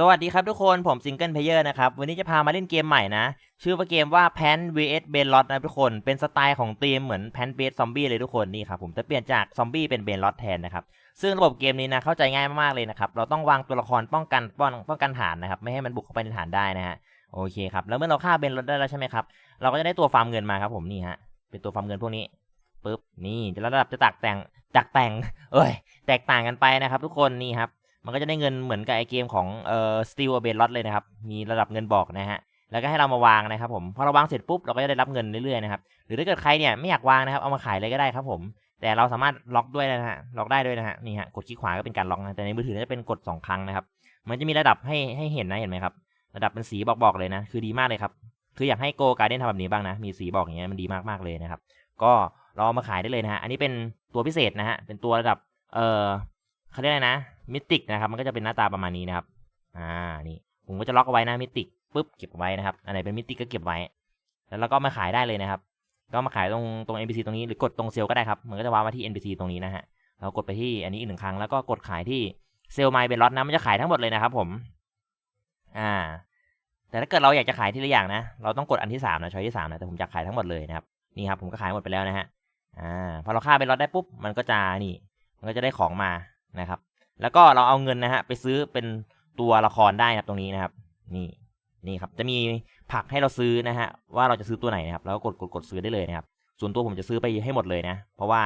สวัสดีครับทุกคนผมซิงเกิลเพลเยอร์นะครับ วันนี้จะพามาเล่นเกมใหม่นะ ชื่อว่าเกมว่า Pan vs b a n l o t นะทุกคนเป็นสไตล์ของทีมเหมือน Pan vs Zombie เลยทุกคนนี่ครับผมจะเปลี่ยนจากซอมบี้เป็น b a n l o t แทนนะครับ ซึ่งระบบเกมนี้นะเข้าใจง่ายมากๆเลยนะครับ เราต้องวางตัวละครป้องกันป้องป้องกันฐานนะครับไม่ให้มันบุกเข้าไปในฐานได้นะฮะโอเคครับแล้วเมื่อเราฆ่าเบนลอตได้แล้วใช่ไหมครับเราก็จะได้ตัวฟาร์มเงินมาครับผมนี่ฮะเป็นตัวฟาร์มเงินพวกนี้ปุ๊บนี่ระดับจะตักแต่งตักแต่งเอ้ยแตกต่างกันไปนะครับทุกคนนี่ครับ มันก็จะได้เงินเหมือนกับไอเกมของเอ่อ Steel a b e l o t เลยนะครับ มีระดับเงินบอกนะฮะ แล้วก็ให้เรามาวางนะครับผม พอเราวางเสร็จปุ๊บเราก็จะได้รับเงินเรื่อยๆนะครับ หรือถ้าเกิดใครเนี่ยไม่อยากวางนะครับ เอามาขายเลยก็ได้ครับผม แต่เราสามารถล็อกด้วยนะฮะ ล็อกได้ด้วยนะฮะ นี่ฮะ กดคลิกขวาก็เป็นการล็อกนะ แต่ในมือถือจะเป็นกด 2 ครั้งนะครับ มันจะมีระดับให้ให้เห็นนะ เห็นไหมครับ ระดับเป็นสีบอกๆเลยนะ คือดีมากเลยครับ คืออยากให้โกการเด้นทำแบบนี้บ้างนะ มีสีบอกอย่างเงี้ยมันดีมากๆเลยนะครับ ก็เราเอามาขายได้เลยนะฮะ อันนี้เป็นตัวพิเศษนะฮะ เป็นตัวระดับ เอ่อเขาเรียกอะไรนะ มิติกนะครับมันก็จะเป็นหน้าตาประมาณนี้นะครับ อ่านี่ผมก็จะล็อกเอาไว้นะมิติกปุ๊บเก็บไว้นะครับ อันไหนเป็นมิติกก็เก็บไว้ แล้วเราก็มาขายได้เลยนะครับ ก็มาขายตรงตรง NPC ตรงนี้หรือกดตรงเซลก็ได้ครับมันก็จะวางมาที่ NPC ตรงนี้นะฮะเรากดไปที่อันนี้อีกหนึ่งครั้งแล้วก็กดขายที่เซลไมเบลล็อตนะมันจะขายทั้งหมดเลยนะครับ ผม อ่า แต่ถ้าเกิดเราอยากจะขายทีละอย่างนะ เราต้องกดอันที่สามนะช้อยที่สามนะแต่ผมอยากขายทั้งหมดเลยนะครับนี่ครับผมก็ขายหมดไปแล้วนะฮะอ่าพอเราฆ่าเบลล็อตได้ปุ๊บมันก็จะนี่ มันก็จะได้ของมานะครับ แล้วก็เราเอาเงินนะฮะไปซื้อเป็นตัวละครได้นะครับตรงนี้นะครับ นี่นี่ครับจะมีผักให้เราซื้อนะฮะว่าเราจะซื้อตัวไหนนะครับแล้วก็กดกดกดซื้อได้เลยนะครับ ส่วนตัวผมจะซื้อไปให้หมดเลยนะ เพราะว่า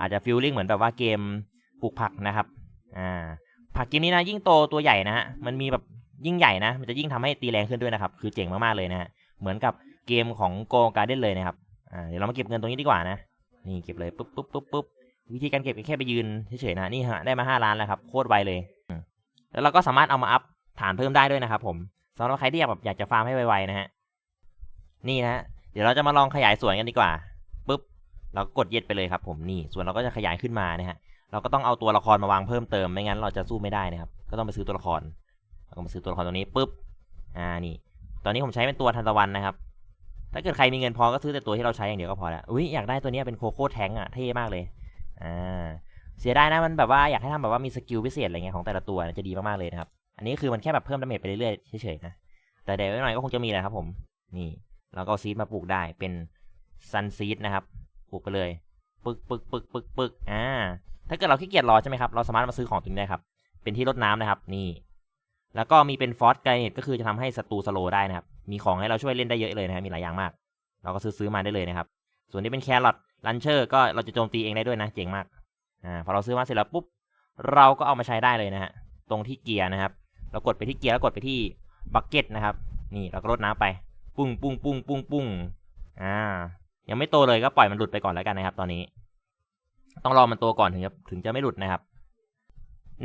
อาจจะฟีลลิ่งเหมือนแบบว่าเกมปลูกผักนะครับอ่าผักเกมนี้นะยิ่งโตตัวใหญ่นะฮะมันมีแบบยิ่งใหญ่นะ มันจะยิ่งทำให้ตีแรงขึ้นด้วยนะครับ คือเจ๋งมากๆเลยนะฮะเหมือนกับเกมของโกการ์เด้นเลยนะครับอ่าเดี๋ยวเรามาเก็บเงินตรงนี้ดีกว่านะนี่เก็บเลยปุ๊บปุ๊บปุ๊บปุ๊บ วิธีการเก็บแค่ไปยืนเฉยๆนะนี่ฮะได้มาห้าล้านแล้วครับโคตรไวเลยแล้วเราก็สามารถเอามาอัพฐานเพิ่มได้ด้วยนะครับผมสำหรับใครที่อยากแบบอยากจะฟาร์มให้ไวๆนะฮะนี่นะเดี๋ยวเราจะมาลองขยายส่วนกันดีกว่าปุ๊บเราก็กดเย็ดไปเลยครับ ผมนี่ส่วนเราก็จะขยายขึ้นมานะฮะเราก็ต้องเอาตัวละครมาวางเพิ่มเติมไม่งั้นเราจะสู้ไม่ได้นะครับก็ต้องไปซื้อตัวละครเราก็มาซื้อตัวละครตัวนี้ปุ๊บอ่านี่ ตอนนี้ผมใช้เป็นตัวทันตะวันนะครับถ้าเกิดใครมีเงินพอก็ซื้อแต่ตัวที่เราใช้อย่างเดียวก็พอแล้วอุ้ยอยากได้ตัวนี้เป็นโคโค่แทงอะเท่มากเลย อ่าเสียดายนะมันแบบว่าอยากให้ทำแบบว่ามีสกิลพิเศษอะไรเงี้ยของแต่ละตัวนะจะดีมากๆเลยนะครับ อันนี้คือมันแค่แบบเพิ่มดาเมจไปเรื่อยๆเฉยๆนะ แต่เดี๋ยวหน่อยก็คงจะมีแหละครับผม นี่เราก็เอาซีดมาปลูกได้เป็นซันซีดนะครับปลูกไปเลย ปึกปึกปึกปึกปึกอ่า ถ้าเกิดเราขี้เกียจรอใช่ไหมครับ เราสามารถมาซื้อของตรงนี้ได้ครับ เป็นที่รดน้ำนะครับ นี่ แล้วก็มีเป็นฟอสไกเนตก็คือจะทำให้ศัตรูสโลได้นะครับ มีของให้เราช่วยเล่นได้เยอะเลยนะมีหลายอย่างมาก เราก็ซื้อซื้อมาได้เลยนะครับ ส่วนนี้เป็นแครอท ลันเชอร์ก็เราจะโจมตีเองได้ด้วยนะ เจ๋งมาก อ่า พอเราซื้อมาเสร็จแล้วปุ๊บ เราก็เอามาใช้ได้เลยนะฮะ ตรงที่เกียร์นะครับ เรากดไปที่เกียร์แล้วกดไปที่บักเก็ตนะครับ นี่เราก็ลดน้ำไป ปุ้งปุ้งปุ้งปุ้งปุ้งอ่า ยังไม่โตเลยก็ปล่อยมันหลุดไปก่อนแล้วกันนะครับ ตอนนี้ ต้องรอมันโตก่อนถึงจะถึงจะไม่หลุดนะครับ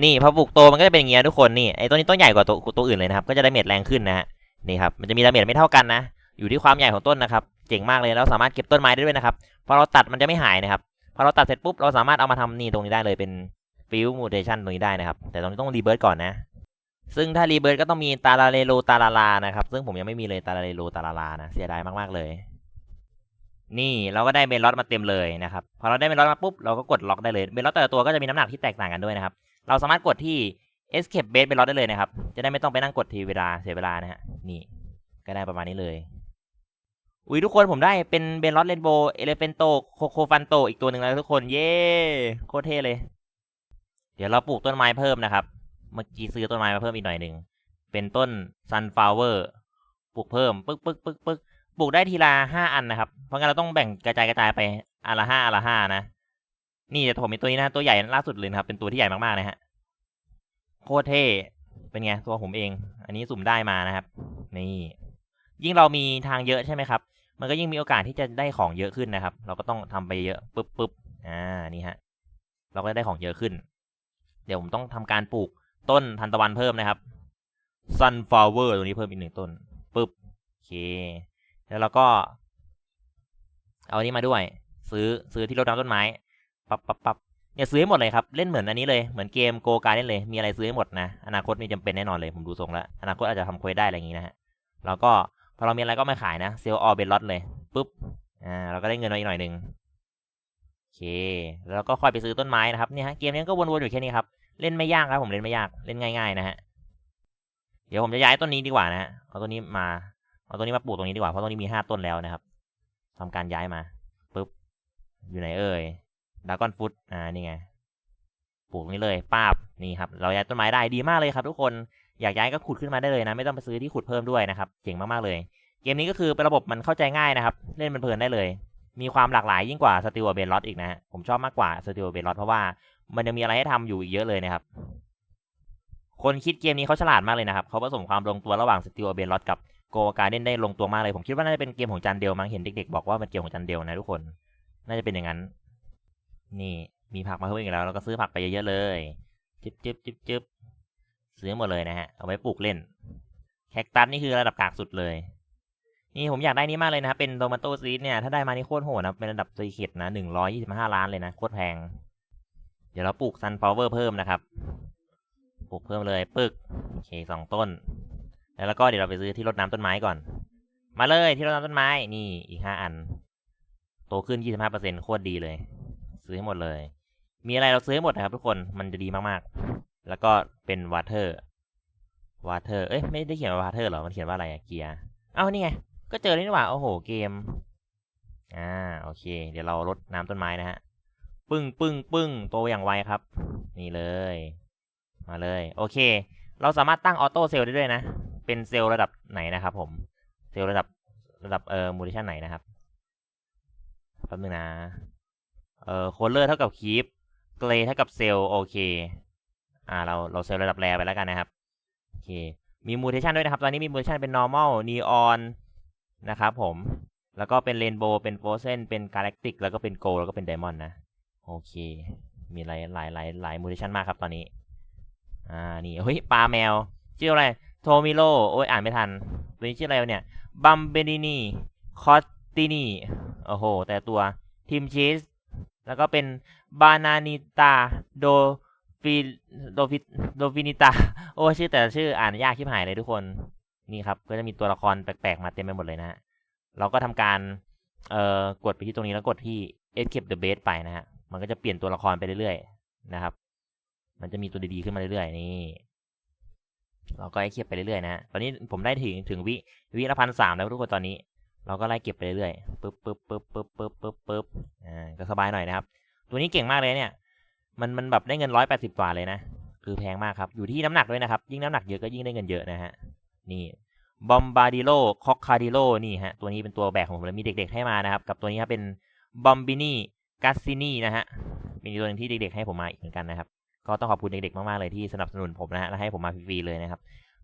นี่พอปลูกโตมันก็จะเป็นอย่างเงี้ยทุกคน นี่ ไอ้ตัวนี้ต้นใหญ่กว่าตัวตัวอื่นเลยนะครับ ก็จะได้เม็ดแรงขึ้นนะฮะ นี่ครับ มันจะมีดาเมจไม่เท่ากันนะ อยู่ที่ความใหญ่ของต้นนะครับ เจ๋งมากเลยแล้วสามารถเก็บต้นไม้ได้ด้วยนะครับพอเราตัดมันจะไม่หายนะครับพอเราตัดเสร็จปุ๊บเราสามารถเอามาทำนี่ตรงนี้ได้เลยเป็นฟิลมูเทชันตรงนี้ได้นะครับ แต่ตรงนี้ต้องรีเบิร์ตก่อนนะ ซึ่งถ้ารีเบิร์ตก็ต้องมีตาลาเลโลตาลาลานะครับ ซึ่งผมยังไม่มีเลยตาลาเลโลตาลาลานะเสียดายมากๆเลย นี่เราก็ได้เบลล็อตมาเต็มเลยนะครับพอเราได้เบลล็อตมาปุ๊บเราก็กดล็อกได้เลยเบลล็อตแต่ละตัวก็จะมีน้ำหนักที่แตกต่างกันด้วยนะครับ เราสามารถกดที่ escape base เบลล็อตได้เลยนะครับ จะได้ไม่ต้องไปนั่งกดทีเวลาเสียเวลานะฮะนี่ก็ได้ประมาณนี้เลย อุ้ยทุกคนผมได้เป็นเบนลอตเรนโบเอเลเฟนโตโคโคฟันโตอีกตัวหนึ่งแล้วทุกคนเย้โคตรเท่เลย เดี๋ยวเราปลูกต้นไม้เพิ่มนะครับ เมื่อกี้ซื้อต้นไม้มาเพิ่มอีกหน่อยหนึ่งเป็นต้นซันฟลาวเวอร์ปลูกเพิ่มปึ๊กปึ๊กปึ๊กปึ๊กปลูกได้ทีละห้าอันนะครับ เพราะงั้นเราต้องแบ่งกระจายกระจายไปอันละห้าอันละห้านะนี่แต่ผมมีตัวนี้นะตัวใหญ่ล่าสุดเลยครับ เป็นตัวที่ใหญ่มากๆนะฮะโคตรเท่เป็นไงตัวผมเอง อันนี้สุ่มได้มานะครับ นี่ ยิ่งเรามีทางเยอะใช่ไหมครับ มันก็ยิ่งมีโอกาสที่จะได้ของเยอะขึ้นนะครับ เราก็ต้องทำไปเยอะปุ๊บปุ๊บอ่านี่ฮะ เราก็ได้ของเยอะขึ้น เดี๋ยวผมต้องทำการปลูกต้นทันตะวันเพิ่มนะครับ sunflower ตัวนี้เพิ่มอีกหนึ่งต้นปุ๊บโอเค แล้วเราก็ เอาอันนี้มาด้วย ซื้อซื้อที่รดน้ำต้นไม้ปับปับปับเนี่ยซื้อให้หมดเลยครับ เล่นเหมือนอันนี้เลย เหมือนเกมโกการเล่นเลย มีอะไรซื้อให้หมดนะ อนาคตมีจำเป็นแน่นอนเลย ผมดูทรงแล้ว อนาคตอาจจะทำเควสได้อะไรอย่างนี้นะฮะ แล้วก็ พอเรามีอะไรก็มาขายนะเซลล์ออเบนล็อตเลยปุ๊บอ่าเราก็ได้เงินมาอีกหน่อยหนึ่งโอเค แล้วก็ค่อยไปซื้อต้นไม้นะครับเนี่ยฮะเกมนี้ก็วนๆอยู่แค่นี้ครับเล่นไม่ยากครับผมเล่นไม่ยากเล่นง่ายๆนะฮะเดี๋ยวผมจะย้ายต้นนี้ดีกว่านะฮะเอาต้นนี้มาเอาต้นนี้มาปลูกตรงนี้ดีกว่าเพราะต้นนี้มีห้าต้นแล้วนะครับทำการย้ายมาปุ๊บอยู่ไหนเอ่ยดากอนฟุตอ่านี่ไงปลูกนี้เลยป้าบนี่ครับ เราย้ายต้นไม้ได้ดีมากเลยครับ ทุกคน อยากย้ายก็ขุดขึ้นมาได้เลยนะ ไม่ต้องไปซื้อที่ขุดเพิ่มด้วยนะครับเจ๋งมากๆเลย เกมนี้ก็คือเป็นระบบมันเข้าใจง่ายนะครับ เล่นมันเพลินได้เลย มีความหลากหลายยิ่งกว่าสติวเบนลอตอีกนะผมชอบมากกว่าสติวเบนลอตเพราะว่ามันยังมีอะไรให้ทำอยู่อีกเยอะเลยนะครับ คนคิดเกมนี้เขาฉลาดมากเลยนะครับเขาผสมความลงตัวระหว่างสติวเบนลอตกับโกการเล่นได้ลงตัวมากเลย ผมคิดว่าน่าจะเป็นเกมของจันเดลมั้งเห็นเด็กๆบอกว่าเป็นเกมของจันเดลนะทุกคน น่าจะเป็นอย่างนั้น นี่มีผักมาเพิ่มอีกแล้วเราก็ซื้อผักไปเยอะๆเลยจึ๊บจึ๊บจึ๊บจึ๊บ ซื้อหมดเลยนะฮะ เอาไว้ปลูกเล่น แคคตัสนี่คือระดับกากสุดเลย นี่ผมอยากได้นี่มากเลยนะครับเป็นโทมาโตซีดเนี่ย ถ้าได้มานี่โคตรโหดนะ เป็นระดับซีเค็ดนะหนึ่งร้อยยี่สิบห้าล้านเลยนะ โคตรแพง เดี๋ยวเราปลูกซันฟลาวเวอร์เพิ่มนะครับ ปลูกเพิ่มเลยปึก โอเคสองต้น แล้วก็เดี๋ยวเราไปซื้อที่รดน้ำต้นไม้ก่อน มาเลยที่รดน้ำต้นไม้ นี่อีกห้าอัน โตขึ้นยี่สิบห้าเปอร์เซ็นต์โคตรดีเลย ซื้อให้หมดเลย มีอะไรเราซื้อให้หมดนะครับทุกคน มันจะดีมากๆ แล้วก็เป็นวอเตอร์วอเตอร์เอ้ยไม่ได้เขียนว่าวอเตอร์หรอ มันเขียนว่าอะไรอะเกียร์เอ้านี่ไง ก็เจอแล้วนี่หว่า โอ้โห เกม อ่า โอเค เดี๋ยวเราลดน้ำต้นไม้นะฮะ ปึ้งปึ้งปึ้งโตอย่างไวครับ นี่เลย มาเลย โอเค เราสามารถตั้งออโต้เซลล์ได้ด้วยนะ เป็นเซลล์ระดับไหนนะครับผม เซลล์ระดับระดับเอ่อมูลชันไหนนะครับแป๊บนึงนะ เอ่อโคลเลอร์เท่ากับคีปเกรเท่ากับเซลล์โอเค อ่าเราเราเซลล์ระดับแรไปแล้วกันนะครับโอเคมีมูเทชันด้วยนะครับ ตอนนี้มีมูเทชันเป็น normal neon นะครับผม แล้วก็เป็น rainbow เป็น frozen เป็น galactic แล้วก็เป็น gold แล้วก็เป็น diamond นะ โอเค มีหลายหลายหลายหลายมูเทชันมากครับตอนนี้ อ่า นี่ เฮ้ย ปลาแมว ชื่ออะไร โทมิโรโอ้ย อ่านไม่ทัน ตัวนี้ชื่ออะไรเนี่ย บัมเบนินีคอตตินีโอ้โห แต่ตัว ทีมชีส แล้วก็เป็นบานานิตาโด ฟิโดฟิโดฟินิตา โอ้ชื่อแต่ชื่ออ่านยากชิบหายเลยทุกคน นี่ครับ ก็จะมีตัวละครแปลกๆ มาเต็มไปหมดเลยนะฮะ เราก็ทำการ เอ่อ กดไปที่ตรงนี้แล้วกดที่ escape the base ไปนะฮะ มันก็จะเปลี่ยนตัวละครไปเรื่อยๆ นะครับ มันจะมีตัวดีๆขึ้นมาเรื่อยๆ นี่ เราก็ไล่เก็บไปเรื่อยๆ นะฮะตอนนี้ผมได้ถึงถึงวิวิละพันสามแล้วทุกคนตอนนี้ เราก็ไล่เก็บไปเรื่อยๆ ปึ๊บปึ๊บปึ๊บปึ๊บปึ๊บปึ๊บปึ๊บอ่า ก็สบายหน่อยนะครับ ตัวนี้เก่งมากเลยเนี่ย มันมันแบบได้เงินร้อยแปดสิบกว่าเลยนะ คือแพงมากครับ อยู่ที่น้ำหนักด้วยนะครับ ยิ่งน้ำหนักเยอะก็ยิ่งได้เงินเยอะนะฮะ นี่บอมบาดิโลคอกคาดิโลนี่ฮะ ตัวนี้เป็นตัวแบกของผมเลยมีเด็กๆให้มานะครับ กับตัวนี้ครับเป็นบอมบินี่กัสซินี่นะฮะเป็นตัวหนึ่งที่เด็กๆให้ผมมาอีกเหมือนกันนะครับ ก็ต้องขอบคุณเด็กๆมากๆเลยที่สนับสนุนผมนะฮะ และให้ผมมาฟรีๆเลยนะครับ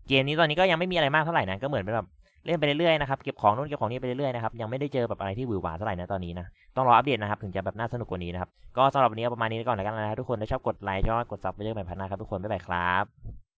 เกมนี้ตอนนี้ก็ยังไม่มีอะไรมากเท่าไหร่นะ ก็เหมือนเป็นแบบ เล่นไปเรื่อยๆนะครับเก็บของนู่นเก็บของนี่ไปเรื่อยๆนะครับยังไม่ได้เจอแบบอะไรที่หวือหวาเท่าไหร่นะตอนนี้นะต้องรออัปเดตนะครับถึงจะแบบน่าสนุกกว่านี้นะครับก็สำหรับวันนี้ประมาณนี้ก่อนแล้วกันนะครับทุกคนถ้าชอบกดไลค์ชอบกดซับไปเรื่อยๆแบบพันหน้าครับทุกคนบ๊ายบายครับ